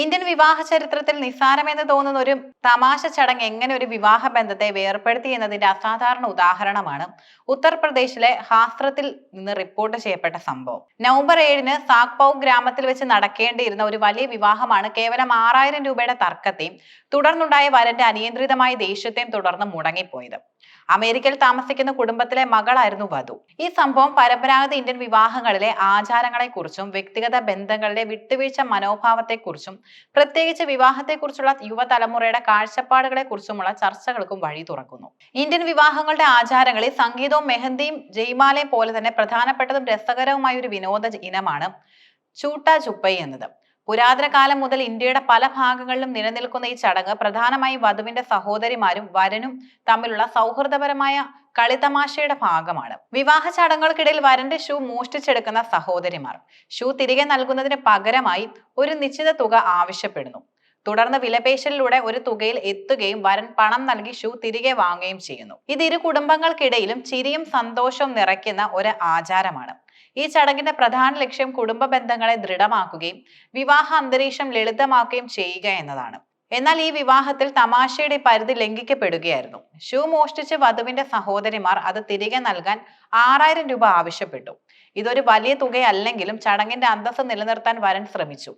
Indian വിവാഹ ചരിത്രത്തിൽ നിസ്സാരമെന്ന് തോന്നുന്ന ഒരു തമാശ ചടങ്ങ് എങ്ങനെ ഒരു വിവാഹ ബന്ധത്തെ വേർപ്പെടുത്തി എന്നതിന്റെ അസാധാരണ ഉദാഹരണമാണ് ഉത്തർപ്രദേശിലെ ഹാസ്ത്രത്തിൽ നിന്ന് റിപ്പോർട്ട് ചെയ്യപ്പെട്ട സംഭവം. നവംബർ ഏഴിന് സാക്പൌ ഗ്രാമത്തിൽ വെച്ച് നടക്കേണ്ടിയിരുന്ന ഒരു വലിയ വിവാഹമാണ് കേവലം ആറായിരം രൂപയുടെ തർക്കത്തെയും തുടർന്നുണ്ടായ വരന്റെ അനിയന്ത്രിതമായ ദേഷ്യത്തെയും തുടർന്ന് മുടങ്ങിപ്പോയത്. അമേരിക്കയിൽ താമസിക്കുന്ന കുടുംബത്തിലെ മകളായിരുന്നു വധു. ഈ സംഭവം പരമ്പരാഗത ഇന്ത്യൻ വിവാഹങ്ങളിലെ ആചാരങ്ങളെക്കുറിച്ചും വ്യക്തിഗത ബന്ധങ്ങളിലെ വിട്ടുവീഴ്ച മനോഭാവത്തെക്കുറിച്ചും പ്രത്യേകിച്ച് വിവാഹത്തെക്കുറിച്ചുള്ള യുവതലമുറയുടെ കാഴ്ചപ്പാടുകളെക്കുറിച്ചുമുള്ള ചർച്ചകൾക്കും വഴി തുറക്കുന്നു. ഇന്ത്യൻ വിവാഹങ്ങളുടെ ആചാരങ്ങളിൽ സംഗീതവും മെഹന്തിയും ജയ്മാലയും പോലെ തന്നെ പ്രധാനപ്പെട്ടതും രസകരവുമായ ഒരു വിനോദ ഇനമാണ് ചൂട്ട ചുപ്പൈ എന്നത്. പുരാതന കാലം മുതൽ ഇന്ത്യയുടെ പല ഭാഗങ്ങളിലും നിലനിൽക്കുന്ന ഈ ചടങ്ങ് പ്രധാനമായും വധുവിന്റെ സഹോദരിമാരും വരനും തമ്മിലുള്ള സൗഹൃദപരമായ കളിതമാശയുടെ ഭാഗമാണ്. വിവാഹ ചടങ്ങുകൾക്കിടയിൽ വരന്റെ ഷൂ മോഷ്ടിച്ചെടുക്കുന്ന സഹോദരിമാർ. ഷൂ തിരികെ നൽകുന്നതിന് പകരമായി ഒരു നിശ്ചിത തുക ആവശ്യപ്പെടുന്നു. തുടർന്ന് വിലപേശലിലൂടെ ഒരു തുകയിൽ എത്തുകയും വരൻ പണം നൽകി ഷൂ തിരികെ വാങ്ങുകയും ചെയ്യുന്നു. ഇത് ഇരു കുടുംബങ്ങൾക്കിടയിലും ചിരിയും സന്തോഷവും നിറയ്ക്കുന്ന ഒരു ആചാരമാണ്. ഈ ചടങ്ങിന്റെ പ്രധാന ലക്ഷ്യം കുടുംബ ബന്ധങ്ങളെ ദൃഢമാക്കുകയും വിവാഹ അന്തരീക്ഷം ലളിതമാക്കുകയും ചെയ്യുക എന്നതാണ്. എന്നാൽ ഈ വിവാഹത്തിൽ തമാശയുടെ പരിധി ലംഘിക്കപ്പെടുകയായിരുന്നു. ഷൂ മോഷ്ടിച്ച് വധുവിന്റെ സഹോദരിമാർ അത് തിരികെ നൽകാൻ ആറായിരം രൂപ ആവശ്യപ്പെട്ടു. ഇതൊരു വലിയ തുകയല്ലെങ്കിലും ചടങ്ങിന്റെ അന്തസ്സ് നിലനിർത്താൻ വരൻ ശ്രമിച്ചു.